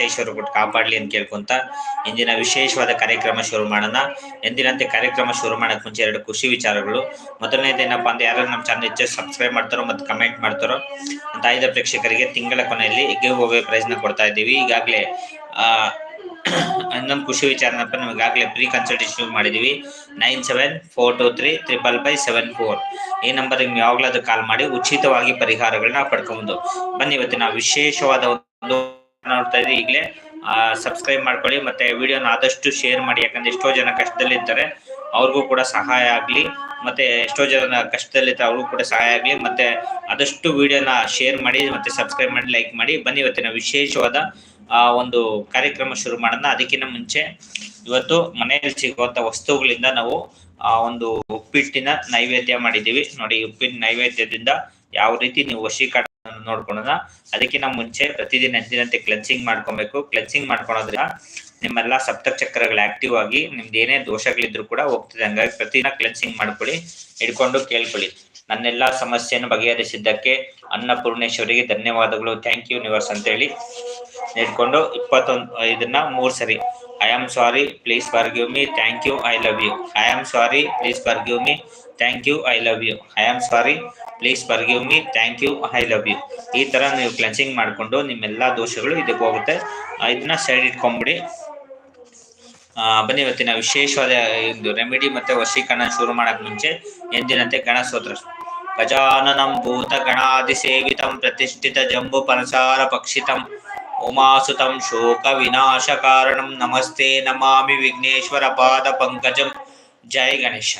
ಅಷ್ಟೈಶ್ವರ್ಯ ಕೊಟ್ಟು ಕಾಪಾಡಲಿ ಅಂತ ಕೇಳ್ಕೊಂತ ಇಂದಿನ ವಿಶೇಷವಾದ ಕಾರ್ಯಕ್ರಮ ಶುರು ಮಾಡೋಣ. ಎಂದಿನಂತೆ ಕಾರ್ಯಕ್ರಮ ಶುರು ಮಾಡಕ್ ಮುಂಚೆ ಎರಡು ಖುಷಿ ವಿಚಾರಗಳು. ಮೊದಲನೇದೇನಪ್ಪ ಅಂದ್ರೆ ಯಾರು ನಮ್ಮ ಚಾನಲ್ ಹೆಚ್ಚು ಸಬ್ಸ್ಕ್ರೈಬ್ ಮಾಡ್ತಾರೋ ಮತ್ತು ಕಮೆಂಟ್ ಮಾಡ್ತಾರೋ ಅಂತ ಐದು ಪ್ರೇಕ್ಷಕರಿಗೆ ತಿಂಗಳ ಕೊನೆಯಲ್ಲಿ ಗಿವ್ ಅವೇ ಪ್ರೈಸ್ನ ಕೊಡ್ತಾ ಇದ್ದೀವಿ. ಈಗಾಗಲೇ ಇನ್ನೊಂದು ಖುಷಿ ವಿಚಾರ ಏನಪ್ಪ ನಾವು ಈಗಾಗಲೇ ಪ್ರೀ ಕನ್ಸಲ್ಟೇಷನ್ ಮಾಡಿದೀವಿ nine seven four two three triple five seven four ಈ ನಂಬರ್ ನೀವು ಯಾವಾಗಲಾದ್ರೂ ಕಾಲ್ ಮಾಡಿ ಉಚಿತವಾಗಿ ಪರಿಹಾರಗಳನ್ನ ಪಡ್ಕೊಬೋದು ಬನ್ನಿ. ಇವತ್ತಿನ ವಿಶೇಷವಾದ ಒಂದು ನೋಡ್ತಾ ಇದ್ದೀವಿ ಈಗಲೇ. ಸಬ್ಸ್ಕ್ರೈಬ್ ಮಾಡ್ಕೊಳ್ಳಿ, ಮತ್ತೆ ವಿಡಿಯೋನ ಆದಷ್ಟು ಶೇರ್ ಮಾಡಿ, ಯಾಕಂದ್ರೆ ಎಷ್ಟೋ ಜನ ಕಷ್ಟದಲ್ಲಿರ್ತಾರೆ, ಅವ್ರಿಗೂ ಕೂಡ ಸಹಾಯ ಆಗಲಿ, ಮತ್ತೆ ಎಷ್ಟೋ ಜನ ಕಷ್ಟದಲ್ಲಿರ್ತಾರೆ, ಅವ್ರಿಗೂ ಕೂಡ ಸಹಾಯ ಆಗಲಿ, ಮತ್ತೆ ಆದಷ್ಟು ವಿಡಿಯೋನ ಶೇರ್ ಮಾಡಿ, ಮತ್ತೆ ಸಬ್ಸ್ಕ್ರೈಬ್ ಮಾಡಿ ಲೈಕ್ ಮಾಡಿ. ಬನ್ನಿ ಇವತ್ತಿನ ವಿಶೇಷವಾದ ಒಂದು ಕಾರ್ಯಕ್ರಮ ಶುರು ಮಾಡೋಣ. ಅದಕ್ಕಿಂತ ಮುಂಚೆ ಇವತ್ತು ಮನೆಯಲ್ಲಿ ಸಿಗುವಂತ ವಸ್ತುಗಳಿಂದ ನಾವು, ಆ, ಒಂದು ಉಪ್ಪಿಟ್ಟಿನ ನೈವೇದ್ಯ ಮಾಡಿದ್ದೀವಿ. ನೋಡಿ ಉಪ್ಪಿನ ನೈವೇದ್ಯದಿಂದ ಯಾವ ರೀತಿ ನೀವು ವಶೀಕರಣ ನೋಡ್ಕೊಳ್ಳೋಣ. ಅದಕ್ಕಿಂತ ಮುಂಚೆ ಪ್ರತಿದಿನ ಎಂದಿನಂತೆ ಕ್ಲೆನ್ಸಿಂಗ್ ಮಾಡ್ಕೊಬೇಕು. ಕ್ಲೆನ್ಸಿಂಗ್ ಮಾಡ್ಕೊಳೋದ್ರಿಂದ ನಿಮ್ಮೆಲ್ಲ ಸಪ್ತ ಚಕ್ರಗಳು ಆಕ್ಟಿವ್ ಆಗಿ ನಿಮ್ದು ಏನೇ ದೋಷಗಳಿದ್ರು ಕೂಡ ಹೋಗ್ತದೆ. ಹಂಗಾಗಿ ಪ್ರತಿದಿನ ಕ್ಲೆನ್ಸಿಂಗ್ ಮಾಡ್ಕೊಳ್ಳಿ. ಹಿಡ್ಕೊಂಡು ಕೇಳ್ಕೊಳ್ಳಿ. ನನ್ನೆಲ್ಲಾ ಸಮಸ್ಯೆಯನ್ನು ಬಗೆಹರಿಸಿದ್ದಕ್ಕೆ ಅನ್ನಪೂರ್ಣೇಶ್ವರಿಗೆ ಧನ್ಯವಾದಗಳು. ಥ್ಯಾಂಕ್ ಯು ನಿವರ್ಸ್ ಅಂತ ಹೇಳಿ ನೆಟ್ಕೊಂಡು ಇಪ್ಪತ್ತೊಂದು ಇದನ್ನ ಮೂರ್ ಸರಿ. I am sorry please forgive me thank you I love you I am sorry please forgive me thank you I love you I am sorry please forgive me thank you I love you ಈ ತರ ನೀವು cleansing ಮಾಡಿಕೊಂಡು ನಿಮ್ಮೆಲ್ಲಾ ದೋಷಗಳು ಇದಕ್ಕೆ ಹೋಗುತ್ತೆ. ಇದನ್ನ side ಇಟ್ಕೊಂಡ್ಬಿಡಿ ಬನ್ನಿ ಇವತ್ತಿನ ವಿಶೇಷವಾದ ಒಂದು ರೆಮಿಡಿ ಮತ್ತೆ ವಶೀಕರಣ ಶುರು ಮಾಡಕ್ ಮುಂಚೆ ಎಂದಿನಂತೆ ಗಣಸೋತ್ರ. ಶೋಕ ವಿನಾಶ ಕಾರಣಂ ನಮಸ್ತೆ ನಮಾಮಿ ವಿಘ್ನೇಶ್ವರ ಪಾದ ಪಂಕಜಂ ಜೈ ಗಣೇಶ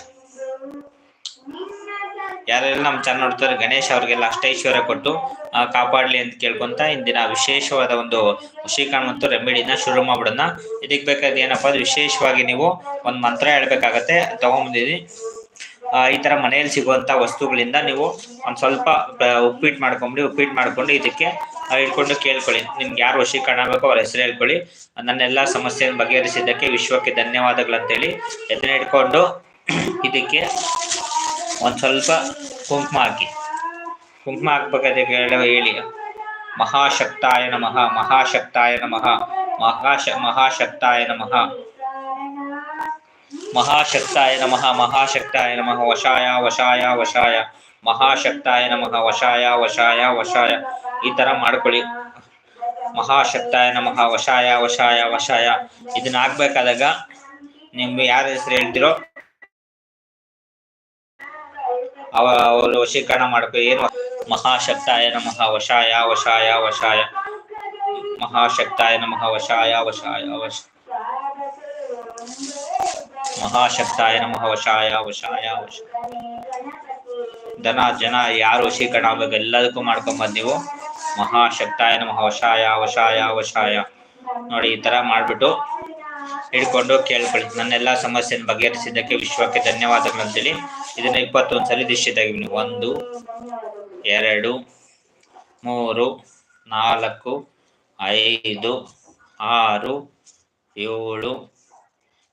ಯಾರೆಲ್ಲ ನಮ್ಮ ಚಾನಲ್ ನೋಡ್ತಾರೆ, ಗಣೇಶ್ ಅವ್ರಿಗೆಲ್ಲ ಅಷ್ಟೈಶ್ವರ ಕೊಟ್ಟು ಕಾಪಾಡಲಿ ಅಂತ ಕೇಳ್ಕೊಂತ ಇಂದಿನ ವಿಶೇಷವಾದ ಒಂದು ವಶೀಕರಣ ಮತ್ತು ರೆಮಿಡಿನ ಶುರು ಮಾಡ್ಬಿಡೋಣ. ಇದಕ್ಕೆ ಬೇಕಾದ ಏನಪ್ಪಾ ಅಂದ್ರೆ ವಿಶೇಷವಾಗಿ ನೀವು ಒಂದು ಮಂತ್ರ ಹೇಳ್ಬೇಕಾಗತ್ತೆ ತಗೊಂಬಂದಿದ್ದೀನಿ ಈ ತರ ಮನೆಯಲ್ಲಿ ಸಿಗುವಂತ ವಸ್ತುಗಳಿಂದ ನೀವು ಒಂದ್ ಸ್ವಲ್ಪ ಉಪ್ಪಿಟ್ ಮಾಡ್ಕೊಂಬಿಡಿ, ಉಪ್ಪಿಟ್ಟು ಮಾಡ್ಕೊಂಡು ಇದಕ್ಕೆ ಇಟ್ಕೊಂಡು ಕೇಳ್ಕೊಳ್ಳಿ. ನಿಮ್ಗೆ ಯಾರು ವಶೀಕರಣ ಬೇಕೋ ಅವ್ರ ಹೆಸರು ಹೇಳ್ಕೊಳ್ಳಿ. ನನ್ನೆಲ್ಲ ಸಮಸ್ಯೆಯನ್ನು ಬಗೆಹರಿಸಿದ್ದಕ್ಕೆ ವಿಶ್ವಕ್ಕೆ ಧನ್ಯವಾದಗಳಂತೇಳಿ ಎದನ್ನ ಇಟ್ಕೊಂಡು ಇದಕ್ಕೆ ಒಂದ್ ಸ್ವಲ್ಪ ಕುಂಕುಮ ಹಾಕಿ. ಕುಂಕುಮ ಹಾಕ್ಬೇಕಾದ ಹೇಳಿ. ಮಹಾಶಕ್ತಾಯ ನಮಃ ಮಹಾಶಕ್ತಾಯ ನಮಃ, ಮಹಾಶ, ಮಹಾಶಕ್ತಾಯ ನಮಃ. ಮಹಾಶಕ್ತಾಯ ನಮಃ ಮಹಾಶಕ್ತಾಯ ನಮಃ, ವಶಾಯ ವಶಾಯ ವಶಾಯ, ಮಹಾಶಕ್ತಾಯ ನಮಃ, ವಶಾಯ ವಶಾಯ ವಶಾಯ. ಈ ತರ ಮಾಡ್ಕೊಳ್ಳಿ. ಮಹಾಶಕ್ತಾಯ ನಮಃ, ವಶಾಯ ವಶಾಯ ವಶಾಯ. ಇದನ್ನ ಆಗ್ಬೇಕಾದಾಗ ನಿಮ್ಗೆ ಯಾರ ಹೆಸರು ಹೇಳ್ತಿರೋ ಅವ ಅವರು ವಶೀಕರಣ ಮಾಡ್ಕೊ ಏನು? ಮಹಾಶಕ್ತಾಯ ನಮಃ, ವಶಾಯ ವಶಾಯ ವಶಾಯ. ಮಹಾಶಕ್ತಾಯ ನಮಃ, ವಶಾಯ ವಶಾಯ ವಶ ಮಹಾಶಕ್ತಾಯ ನಮಃ ವಶಾಯ ವಶಾಯ ವಶ ದನ ಜನ, ಯಾರು ವಶೀಕರಣ ಆಗ್ಬೇಕು ಎಲ್ಲದಕ್ಕೂ ಮಾಡ್ಕೊಂಬಂದ್ ನೀವು ಮಹಾಶಕ್ತಾಯ ನಮಃ ವಶಾಯ ವಶಾಯ ವಶಾಯ. ನೋಡಿ, ಈ ತರ ಮಾಡ್ಬಿಟ್ಟು ಹಿಡ್ಕೊಂಡು ಕೇಳ್ಕೊಳ್ಳಿ. ನನ್ನೆಲ್ಲಾ ಸಮಸ್ಯೆಯನ್ನು ಬಗೆಹರಿಸಿದ್ದಕ್ಕೆ ವಿಶ್ವಕ್ಕೆ ಧನ್ಯವಾದಗಳು ಅಂತೇಳಿ ಇದನ್ನ ಇಪ್ಪತ್ತೊಂದು ಸಲ ದಿಶೆ ತೆಗಿಬಿಡಿ ಒಂದು, ಎರಡು, ಮೂರು, ನಾಲ್ಕು, ಐದು, ಆರು, ಏಳು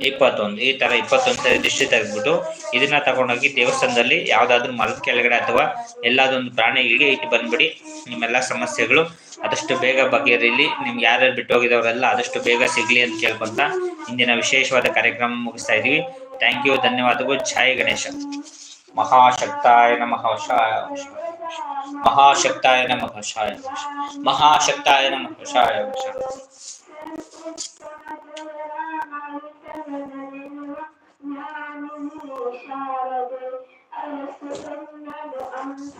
ಇಪ್ಪತ್ತೊಂದು, ಈ ತರ ಇಪ್ಪತ್ತೊಂದು ದಿಷ್ಟಿ ತೆಗೆದ್ಬಿಟ್ಟು ಇದನ್ನ ತಗೊಂಡೋಗಿ ದೇವಸ್ಥಾನದಲ್ಲಿ ಯಾವ್ದಾದ್ರು ಮರದ ಕೆಳಗಡೆ ಅಥವಾ ಎಲ್ಲಾದೊಂದು ಪ್ರಾಣಿಗಳಿಗೆ ಇಟ್ಟು ಬಂದ್ಬಿಡಿ. ನಿಮ್ಮೆಲ್ಲ ಸಮಸ್ಯೆಗಳು ಆದಷ್ಟು ಬೇಗ ಬಗೆಹರಿಲಿ. ನಿಮ್ಗೆ ಯಾರ್ಯಾರು ಬಿಟ್ಟು ಹೋಗಿದವರೆಲ್ಲ ಆದಷ್ಟು ಬೇಗ ಸಿಗ್ಲಿ ಅಂತ ಕೇಳ್ಕೊಂತ ಇಂದಿನ ವಿಶೇಷವಾದ ಕಾರ್ಯಕ್ರಮ ಮುಗಿಸ್ತಾ ಇದೀವಿ. ಥ್ಯಾಂಕ್ ಯು ಧನ್ಯವಾದಗಳು. ಛಾಯ್ ಗಣೇಶ. ಮಹಾಶಕ್ತಾಯ ನಮಃ, ಶಾಯ. ಮಹಾಶಕ್ತಾಯ ನಮಃ ಮಹಾಶಕ್ತಾಯ ನಮಃ I'm sorry, I'm sorry, I'm I'm sorry, I'm